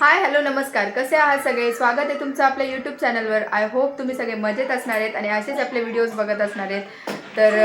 Hi hello नमस्कार. कसे आहात सगळे? स्वागत आहे तुमचं आपल्या यूट्यूब चॅनलवर आय होप तुम्ही सगळे मजेत असणार आहेत आणि असेच आपले व्हिडिओज बघत असणार आहेत. तर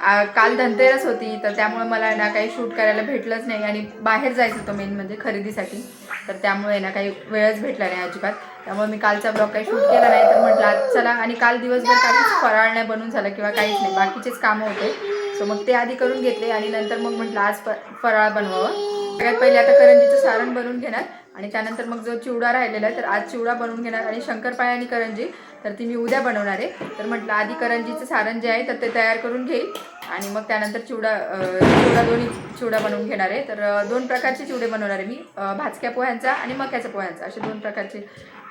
आ- काल धनतेरस होती तर त्यामुळे मला ना काही शूट करायला भेटलंच नाही आणि बाहेर जायचं होतं मेन म्हणजे खरेदीसाठी. तर त्यामुळे ना काही वेळच भेटला नाही अजिबात. त्यामुळे मी कालचा ब्लॉग काही शूट केला नाही तर म्हटलं आज चला आणि काल दिवसभर काहीच फराळ नाही बनून झालं किंवा काहीच नाही. बाकीचेच कामं होते. सो मग ते आधी करून घेतले आणि नंतर मग म्हटलं आज फ फराळ बनवावं. सगळ्यात पहिले आता करंजीचं सारण बनवून घेणार. आणि त्यानंतर मग जो चिवडा राहिलेला आहे तर आज चिवडा बनवून घेणार आणि शंकरपाळी आणि करंजी तर ती मी उद्या बनवणार आहे. तर म्हटलं आधी करंजीचं सारण जे आहे तर ते तयार करून घेईल. आणि मग त्यानंतर चिवडा चिवडा दोन्ही चिवडा बनवून घेणार आहे. तर दोन प्रकारचे चिवडे बनवणार आहे मी. भाजक्या पोह्यांचा आणि मक्याच्या पोह्यांचा. असे दोन प्रकारचे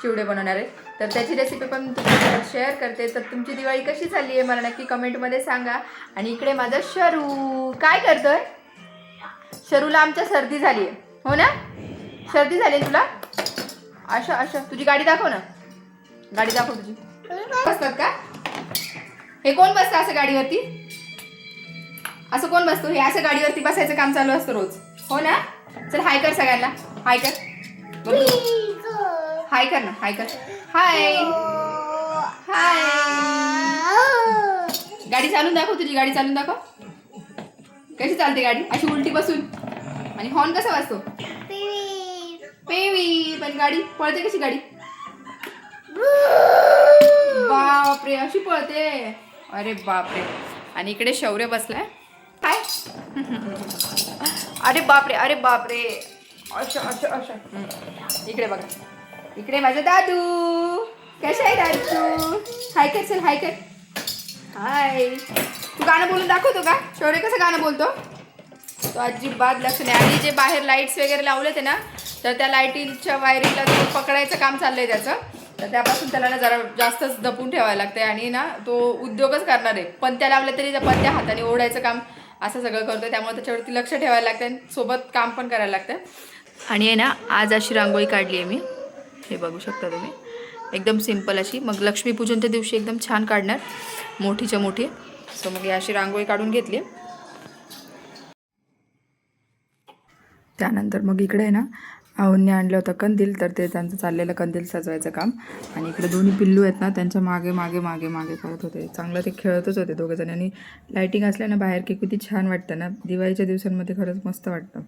चिवडे बनवणार आहे. तर त्याची रेसिपी पण तुमच्यासोबत शेअर करते. तर तुमची दिवाळी कशी चालली आहे मला नक्की कमेंटमध्ये सांगा. आणि इकडे माझा शरू. काय करतोय? शरूला आमच्या सर्दी झाली आहे. हो ना? सर्दी झाली तुला? अशा अशा. तुझी गाडी दाखव ना. गाडी दाखव तुझी. बसतात का? हे कोण बसतं असं गाडीवरती? असं कोण बसतो? हे असं गाडीवरती बसायचं काम चालू असतं रोज. हो ना? चल हाय कर सगळ्यांना. हाय कर. हाय कर ना. हाय कर. हाय हाय गाडी चालून दाखव तुझी. गाडी चालून दाखव. कशी चालते गाडी? अशी उलटी बसून. आणि हॉर्न कसा वाजतो? पेवी पण गाडी पळते कशी गाडी? बापरे अशी पळते. अरे बापरे. आणि इकडे शौर्य बसलाय. काय? अरे बापरे अरे बापरे. अच्छा अच्छा अच्छा इकडे बघा. इकडे माझा दादू. कशा आहे दादू? हाय कर चल हाय कर हाय तू गाणं बोलून दाखवतो का? शौर्य कसं गाणं बोलतो? तो अजिबात लक्ष नाही. आणि जे बाहेर लाईट्स वगैरे लावले ते ना तर त्या लाईटीच्या वायरीला तो पकडायचं काम चाललंय त्याचं. तर त्यापासून त्याला ना जरा जास्तच दपून ठेवायला लागतंय आणि ना तो उद्योगच करणार आहे. पणत्या लावल्या तरी त्या हाताने ओढायचं काम असं सगळं करतो त्यामुळे त्याच्यावरती लक्ष ठेवायला लागतं आणि सोबत काम पण करायला लागतं आणि आहे ना आज अशी रांगोळी काढली आहे मी. हे बघू शकता तुम्ही. एकदम सिंपल अशी. मग लक्ष्मीपूजनच्या दिवशी एकदम छान काढणार. मोठीच्या मोठी. सो मग ही अशी रांगोळी काढून घेतली त्यानंतर मग इकडे आहे ना आऊंनी आणलं होतं कंदील तर ते त्यांचं चाललेलं कंदील सजवायचं काम. आणि इकडे दोन्ही पिल्लू आहेत ना त्यांच्या मागे मागे मागे मागे करत होते. चांगलं ते खेळतच होते दोघं जण. आणि लायटिंग असल्यानं बाहेर की किती छान वाटतं ना. दिवाळीच्या दिवसांमध्ये खरंच मस्त वाटतं.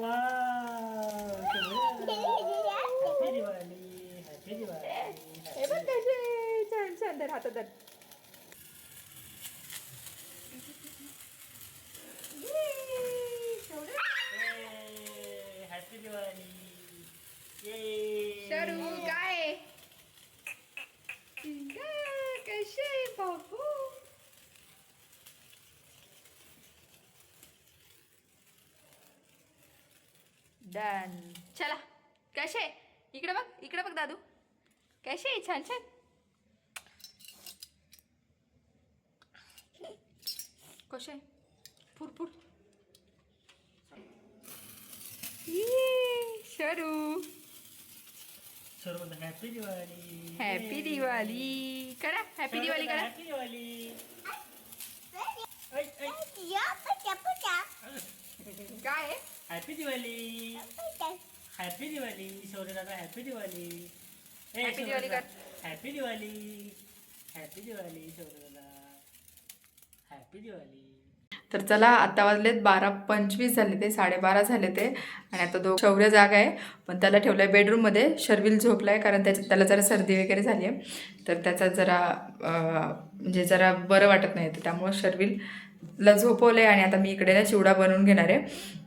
Wow मस्त हे बघ कसे छान छान धर हातात धर शरू काय? कसे बाबू डन. चला कसे? इकडे बघ इकडे बघ दादू. कसे? छान छान. कसे? फुर ये, शरू. हॅपी दिवाळी. हॅपी दिवाळी. करा हॅपी दिवाळी करा. हॅपी दिवाळी. काय हॅपी दिवाळी. हॅपी दिवाळी. शौर्य दादा happy Diwali happy Diwali. Happy Diwali. Happy Diwali Shaurya दादा हॅपी दिवाळी तर चला आता वाजलेत बारा पंचवीस झाले ते साडेबारा झाले ते. आणि आता दो शौर्य जागा आहे. पण त्याला ठेवलं आहे बेडरूममध्ये शर्विल झोपला आहे कारण त्याच्या त्याला जरा सर्दी वगैरे झाली आहे. तर त्याचा जरा म्हणजे जरा बरं वाटत नाही तर त्यामुळं शर्विलला झोपवलं आहे आणि आता मी इकडे ना चिवडा बनवून घेणार आहे.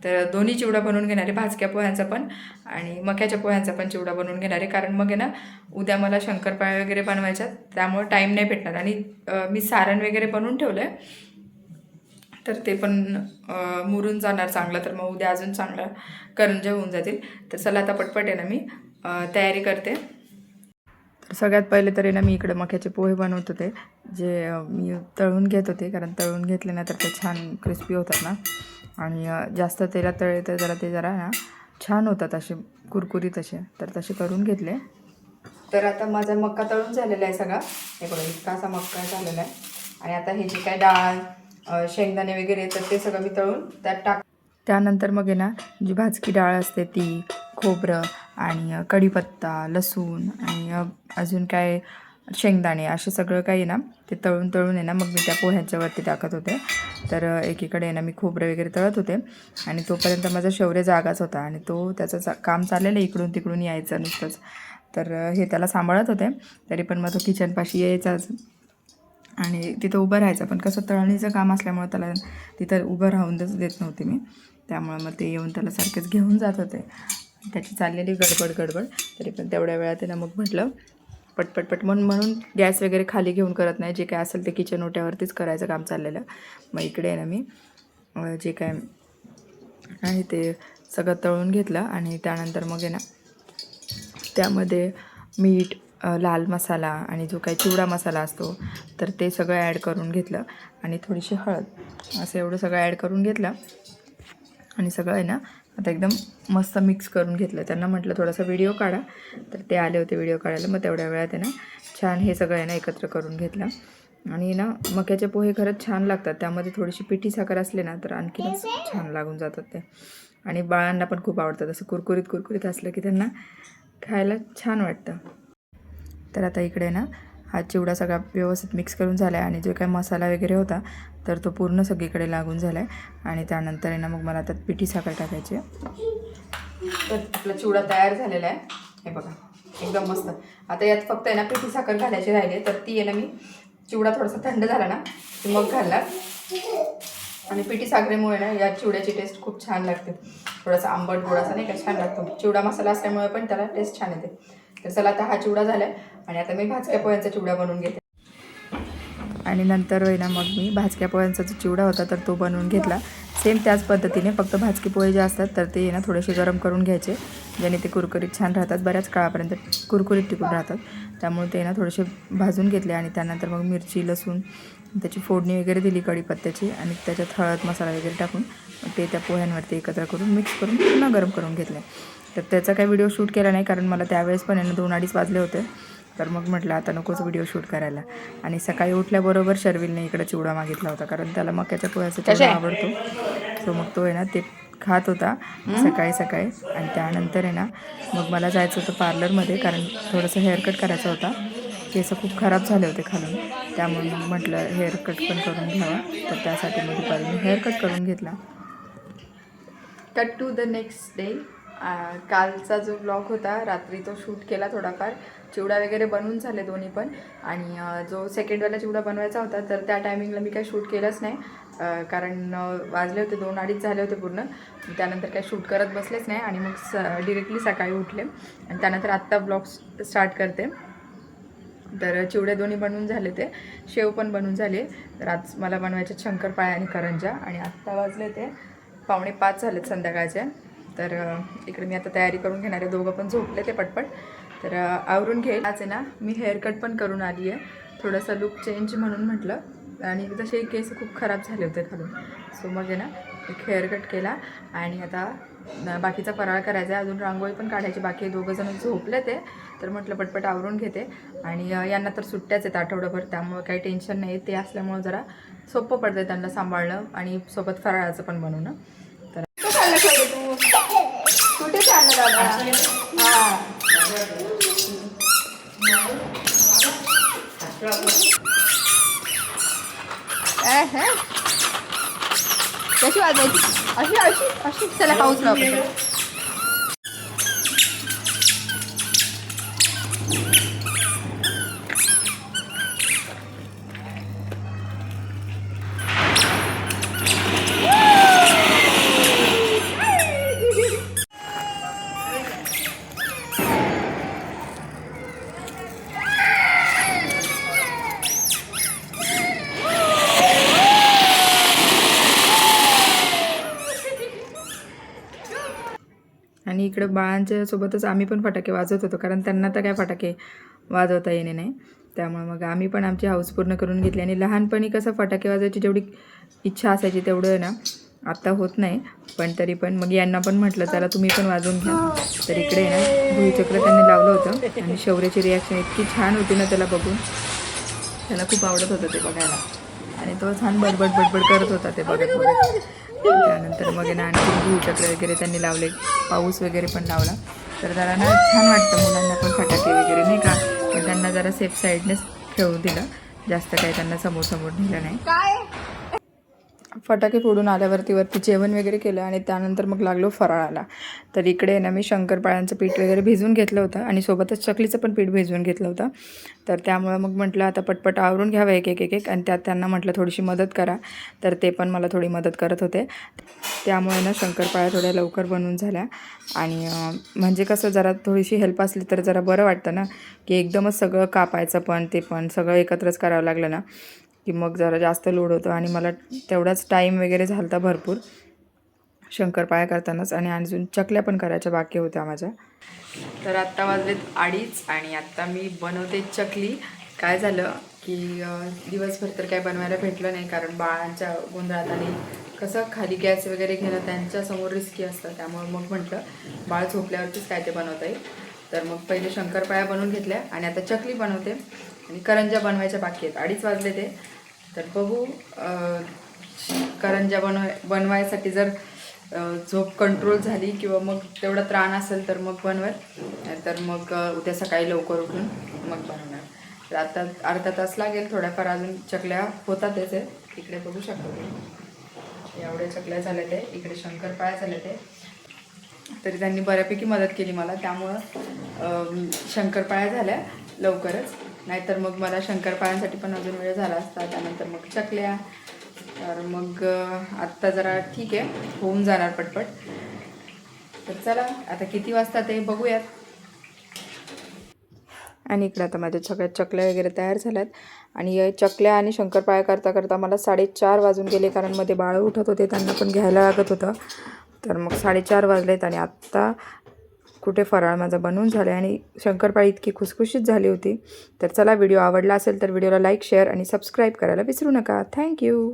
तर दोन्ही चिवडा बनवून घेणार आहे. भाजक्या पोह्यांचा पण आणि मक्याच्या पोह्यांचा पण चिवडा बनवून घेणार आहे. कारण मग आहे ना उद्या मला शंकरपाळ्या वगैरे बनवायच्यात. त्यामुळे टाईम नाही भेटणार. आणि मी सारण वगैरे बनवून ठेवलं आहे तर ते पण मुरून जाणार चांगलं तर मग उद्या अजून चांगला करंजा होऊन जातील. तर चला आता पटपट आहे ना मी तयारी करते. तर सगळ्यात पहिले तरी ना मी इकडे मक्याचे पोहे बनवत होते जे मी तळून घेत होते कारण तळून घेतले ना तर ते छान क्रिस्पी होतात ना. आणि जास्त तेला तळले तर जरा ते जरा ना छान होतात असे कुरकुरीत असे. तर तसे करून घेतले. तर आता माझा मक्का तळून झालेला आहे सगळा. हे बघा इतका असा मक्का झालेला आहे. आणि आता हे जे काय डाळ शेंगदाणे वगैरे तर ते सगळं मी तळून त्यात टाक त्यानंतर मग आहे ना जी भाजकी डाळ असते ती खोबरं आणि कढीपत्ता लसूण आणि अजून काय शेंगदाणे असे सगळं काही ना ते तळून तळून आहे ना मग मी त्या पोह्यांच्यावरती टाकत होते. तर एकीकडे आहे ना मी खोबरं वगैरे तळत होते आणि तोपर्यंत माझा शौर्य जागाच होता आणि तो त्याचं चा- काम चाललेलं इकडून तिकडून यायचं नुसतंच. तर हे त्याला सांभाळत होते. तरी पण मग तो किचनपाशी यायचाच. आणि तिथं उभं राहायचं. पण कसं तळणीचं काम असल्यामुळे त्याला तिथं उभं राहूनच देत नव्हते मी. त्यामुळे मग ते येऊन त्याला सारखेच घेऊन जात होते. त्याची चाललेली गडबड गडबड. तरी पण तेवढ्या वेळा त्यानं मग म्हटलं पटपट पट म्हणून म्हणून गॅस वगैरे खाली घेऊन करत नाही. जे काय असेल ते किचन ओट्यावरतीच करायचं काम चाललेलं. मग इकडे आहे ना मी जे काय आहे ते सगळं तळून घेतलं. आणि त्यानंतर मग आहे ना त्यामध्ये मीठ लाल मसाला आणि जो काही चिवडा मसाला असतो तर ते सगळं ॲड करून घेतलं. आणि थोडीशी हळद असं एवढं सगळं ॲड करून घेतलं. आणि सगळं आहे ना आता एकदम मस्त मिक्स करून घेतलं. त्यांना म्हटलं थोडासा व्हिडिओ काढा. तर ते आले होते व्हिडिओ काढायला. मग तेवढ्या वेळात आहे ना छान हे सगळं आहे ना एकत्र करून घेतलं. आणि ना मक्याचे पोहे खरंच छान लागतात. त्यामध्ये थोडीशी पिठी साखर असले ना तर आणखीनच छान लागून जातात ते. आणि बाळांना पण खूप आवडतात. असं कुरकुरीत कुरकुरीत असलं की त्यांना खायला छान वाटतं. तर आता इकडे ना हा चिवडा सगळा व्यवस्थित मिक्स करून झाला आहे आणि जो काय मसाला वगैरे होता तर तो पूर्ण सगळीकडे लागून झाला आहे आणि त्यानंतर आहे ना मग मला त्यात पिठी साखर टाकायची तर आपला चिवडा तयार झालेला आहे. हे बघा एकदम मस्त. आता यात फक्त आहे ना पिठी साखर घालायची राहिली तर ती आहे ना मी चिवडा थोडासा थंड झाला ना की मग घालणार. आणि पिठी साखरेमुळे ना या चिवड्याची टेस्ट खूप छान लागते. थोडासा आंबट गोडासा नाही का छान लागतो. चिवडा मसाला असल्यामुळे पण त्याला टेस्ट छान येते. तर चला आता हा चिवडा झाला आणि आता मी भाजक्या पोह्यांचा चिवडा बनवून घेते. आणि नंतर आहे ना मग मी भाजक्या पोह्यांचा जो चिवडा होता तर तो बनवून घेतला. सेम त्याच पद्धतीने फक्त भाजके पोहे जे असतात तर ते आहे ना थोडेसे गरम करून घ्यायचे ज्याने ते कुरकुरीत छान राहतात. बऱ्याच काळापर्यंत कुरकुरीत टिकून राहतात. त्यामुळे ते ना थोडेसे भाजून घेतले आणि त्यानंतर मग मिरची लसूण त्याची फोडणी वगैरे दिली कढीपत्त्याची आणि त्याच्यात हळद मसाला वगैरे टाकून ते त्या पोह्यांवरती एकत्र करून मिक्स करून पुन्हा गरम करून घेतले. तर त्याचा काही व्हिडिओ शूट केला नाही कारण मला त्यावेळेस पण आहे ना दोन अडीच वाजले होते. तर मग म्हटलं आता नकोच व्हिडिओ शूट करायला. आणि सकाळी उठल्याबरोबर शर्विलने इकडे चिवडा मागितला होता कारण त्याला मक्याच्या पोह्याचा चिवडा आवडतो. सो मग तो आहे ना ते खात होता सकाळी सकाळी. आणि त्यानंतर आहे ना मग मला जायचं होतं पार्लरमध्ये कारण थोडंसं हेअरकट करायचा होता. केस खूप खराब झाले होते खालून. त्यामुळे मग म्हटलं हेअरकट पण करून घ्यावा. तर त्यासाठी मग दुपारी मी हेअरकट करून घेतला. Cut to the next day कालचा जो ब्लॉग होता रात्री तो शूट केला थोडाफार. चिवडा वगैरे बनवून झाले दोन्ही पण. आणि जो सेकंडवाला चिवडा बनवायचा होता तर त्या टायमिंगला मी काही शूट केलंच नाही. कारण वाजले होते दोन अडीच झाले होते पूर्ण. त्यानंतर काही शूट करत बसलेच नाही आणि मग स डिरेक्टली सकाळी उठले. आणि त्यानंतर आत्ता ब्लॉग स्टार्ट करते. तर चिवडे दोन्ही बनवून झाले ते. शेव पण बनवून झाले. तर आज मला बनवायचे शंकरपाळ्या आणि करंजा. आणि आत्ता वाजले ते पावणे पाच झालेत संध्याकाळचे. तर इकडे मी आता तयारी करून घेणार आहे दोघं पण झोपले ते पटपट. तर आवरून घेईल आज आहे ना मी हेअरकट पण करून आली आहे. थोडंसं लुक चेंज म्हणून म्हटलं. आणि तसे केस खूप खराब झाले होते खालून. सो मग आहे ना एक हेअरकट केला. आणि आता बाकीचा फराळ करायचा आहे. अजून रांगोळी पण काढायची बाकी आहे. दोघं जण झोपले ते. तर म्हटलं पटपट आवरून घेते. आणि यांना तर सुट्ट्याच आहेत आठवडाभर. त्यामुळे काही टेन्शन नाही ते असल्यामुळं जरा सोपं पडतं त्यांना सांभाळणं आणि सोबत फराळाचं पण बनवणं तर कुठे चाललं शोधू तू कुठे चाललं दादा हां ए, हे? कशी वाजवायची अशी अशी अशी त्याला पाऊस लागतो आणि इकडं बाळांच्या सोबतच आम्ही पण फटाके वाजवत होतो कारण त्यांना तर काय फटाके वाजवता येणे नाही. त्यामुळे मग आम्ही पण आमची हाऊस पूर्ण करून घेतली आणि लहानपणी कसं फटाके वाजवायची जेवढी इच्छा असायची तेवढं ना आत्ता होत नाही. पण तरी पण मग यांना पण म्हटलं चला तुम्ही पण वाजवून घ्या. तर इकडे ना भुईचक्र त्यांनी लावलं होतं आणि शौर्याची रिॲक्शन इतकी छान होती ना त्याला बघून. त्याला खूप आवडत होतं ते बघायला. आणि तो छान बडबड बडबड करत होता ते बघत बघत. त्यानंतर मग ना आणखी भुईचक्र वगैरे त्यांनी लावले. पाऊस वगैरे पण लावला. तर जरा ना छान वाटतं मुलांना पण फटाके वगैरे नाही का? पण त्यांना जरा सेफ साईडनेच ठेवू दिलं. जास्त काही त्यांना समोर समोर नेलं नाही. फटाके फोडून आल्यावरती वरती जेवण वगैरे केलं आणि त्यानंतर मग लागलो फराळाला तर इकडे ना मी शंकरपाळ्यांचं पीठ वगैरे भिजवून घेतलं होतं आणि सोबतच चकलीचं पण पीठ भिजवून घेतलं होतं. तर त्यामुळं मग म्हटलं आता पटपट आवरून घ्यावं एक एक एक एक आणि त्यात त्यांना म्हटलं थोडीशी मदत करा. तर ते पण मला थोडी मदत करत होते. त्यामुळे ना शंकरपाळ्या थोड्या लवकर बनवून झाल्या. आणि म्हणजे कसं जरा थोडीशी हेल्प असली तर जरा बरं वाटतं ना की एकदमच सगळं कापायचं पण ते पण सगळं एकत्रच करावं लागलं ना. की मग जरा जास्त लोड होतो आणि मला तेवढाच टाईम वगैरे झाला होता भरपूर. शंकरपाळ्या करतानाच आणि अजून चकल्या पण करायच्या बाकी होत्या माझ्या. तर आत्ता वाजलेत अडीच आणि आत्ता मी बनवते चकली. काय झालं की दिवसभर तर काय बनवायला भेटलं नाही कारण बाळांच्या गोंधळात आणि कसं खाली गॅस वगैरे घेणं त्यांच्यासमोर रिस्की असतं त्यामुळे मग म्हटलं बाळ झोपल्यावरतीच काय ते बनवता येईल. तर मग पहिले शंकरपाळ्या बनवून घेतल्या आणि आता चकली बनवते आणि करंज्या बनवायच्या बाकी आहेत. अडीच वाजले ते. तर बघू अं, करंज्या बनवाय बनवायसाठी जर झोप कंट्रोल झाली किंवा मग तेवढा त्राण असेल तर मग बनवत तर मग उद्या सकाळी लवकर उठून मग बनवणार. तर आता अर्धा तास लागेल थोड्याफार अजून चकल्या होतात आहे इकडे बघू शकतो एवढ्या चकल्या झाल्या ते इकडे शंकरपाळ्या झाल्या ते तरी त्यांनी बऱ्यापैकी मदत केली मला. त्यामुळं शंकरपाळ्या झाल्या लवकरच. नाहीतर मग मला शंकरपाळ्यांसाठी पण अजून वेळ झाला असता त्यानंतर मग चकल्या. तर मग आत्ता जरा ठीक आहे होऊन जाणार पटपट. तर चला आता किती वाजता ते बघूयात. आणि इकडे आता माझ्या सगळ्या चकल्या वगैरे तयार झाल्यात. आणि चकल्या आणि शंकरपाळ्या करता करता मला साडेचार वाजून गेले कारण मध्ये बाळ उठत होते त्यांना पण घ्यायला लागत होतं. तर मग साडेचार वाजलेत आणि आत्ता कुठे फराळ माझा बनवून झाला आणि शंकरपाळी इतकी खुसखुशीत झाली होती. तर चला व्हिडिओ आवडला असेल तर व्हिडिओला लाईक शेअर आणि सबस्क्राईब करायला विसरू नका. थँक्यू